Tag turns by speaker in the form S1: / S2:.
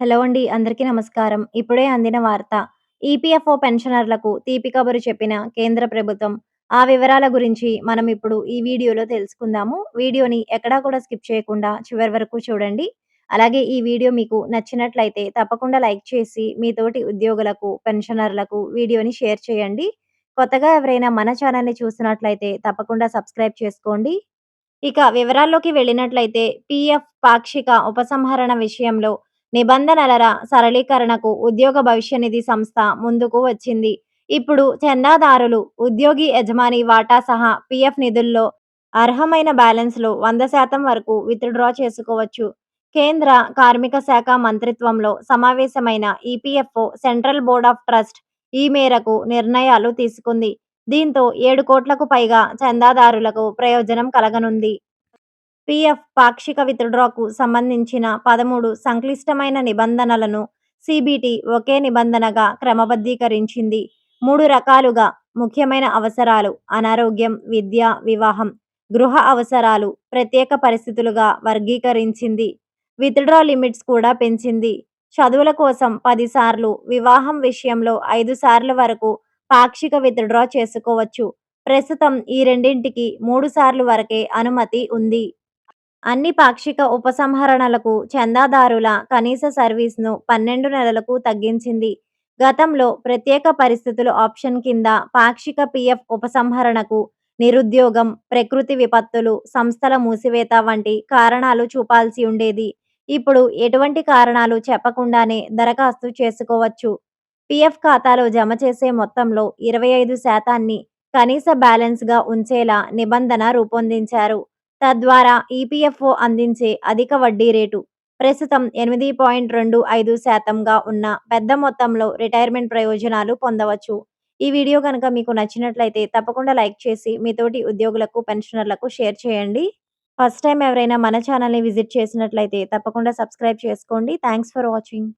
S1: Hello అండి. అందరికీ నమస్కారం. ఇప్పుడే అందిన వార్త. ఈపీఎఫ్ఓ పెన్షనర్లకు తీపి కబురు చెప్పిన కేంద్ర ప్రభుత్వం. ఆ వివరాల గురించి మనం ఇప్పుడు ఈ వీడియోలో తెలుసుకుందాము. వీడియోని ఎక్కడా కూడా స్కిప్ చేయకుండా చివరి వరకు చూడండి. అలాగే ఈ వీడియో మీకు నచ్చినట్లయితే తప్పకుండా లైక్ చేసి మీ తోటి ఉద్యోగులకు, పెన్షనర్లకు వీడియోని షేర్ చేయండి. కొత్తగా ఎవరైనా మన ఛానల్‌ని చూస్తున్నట్లయితే తప్పకుండా సబ్స్క్రైబ్ చేసుకోండి. ఇక వివరాల్లోకి వెళ్ళినట్లయితే పీఎఫ్ పాక్షిక ఉపసంహరణ విషయంలో నిబంధనల సరళీకరణకు ఉద్యోగ భవిష్య నిధి సంస్థ ముందుకు వచ్చింది. ఇప్పుడు చందాదారులు ఉద్యోగి యజమాని వాటా సహా పిఎఫ్ నిధుల్లో అర్హమైన బ్యాలెన్స్‌లో వంద శాతం వరకు విత్‌డ్రా చేసుకోవచ్చు. కేంద్ర కార్మిక శాఖ మంత్రిత్వంలో సమావేశమైన EPFO central board of trust ఈ మేరకు నిర్ణయాలు తీసుకుంది. దీంతో ఏడు కోట్లకు పైగా చందాదారులకు ప్రయోజనం కలగనుంది. పీఎఫ్ పాక్షిక విత్‌డ్రాకు సంబంధించిన పదమూడు సంక్లిష్టమైన నిబంధనలను సిబిటి ఒకే నిబంధనగా క్రమబద్ధీకరించింది. మూడు రకాలుగా ముఖ్యమైన అవసరాలు, అనారోగ్యం, విద్య, వివాహం, గృహ అవసరాలు, ప్రత్యేక పరిస్థితులుగా వర్గీకరించింది. విత్‌డ్రా లిమిట్స్ కూడా పెంచింది. చదువుల కోసం పదిసార్లు వివాహం విషయంలో ఐదు సార్లు వరకు పాక్షిక విత్‌డ్రా చేసుకోవచ్చు. ప్రస్తుతం ఈ రెండింటికి మూడు సార్లు వరకే అనుమతి ఉంది. అన్ని పాక్షిక ఉపసంహరణలకు చందాదారుల కనీస సర్వీస్‌ను పన్నెండు నెలలకు తగ్గించింది. గతంలో ప్రత్యేక పరిస్థితులు ఆప్షన్ కింద పాక్షిక పీఎఫ్ ఉపసంహరణకు నిరుద్యోగం, ప్రకృతి విపత్తులు, సంస్థల మూసివేత వంటి కారణాలు చూపాల్సి ఉండేది. ఇప్పుడు ఎటువంటి కారణాలు చెప్పకుండానే దరఖాస్తు చేసుకోవచ్చు. పీఎఫ్ ఖాతాలో జమ చేసే మొత్తంలో ఇరవై ఐదు శాతాన్ని కనీస బ్యాలెన్స్‌గా ఉంచేలా నిబంధన రూపొందించారు. తద్వారా ఈపీఎఫ్ఓ అందించే అధిక వడ్డీ రేటు ప్రస్తుతం ఎనిమిది పాయింట్ రెండు ఐదు శాతంగా ఉన్న పెద్ద మొత్తంలో రిటైర్మెంట్ ప్రయోజనాలు పొందవచ్చు. ఈ వీడియో కనుక మీకు నచ్చినట్లయితే తప్పకుండా లైక్ చేసి మీ తోటి ఉద్యోగులకు, పెన్షనర్లకు షేర్ చేయండి. ఫస్ట్ టైం ఎవరైనా మన ఛానల్‌ని విజిట్ చేసినట్లయితే తప్పకుండా సబ్స్క్రైబ్ చేసుకోండి. Thanks for watching.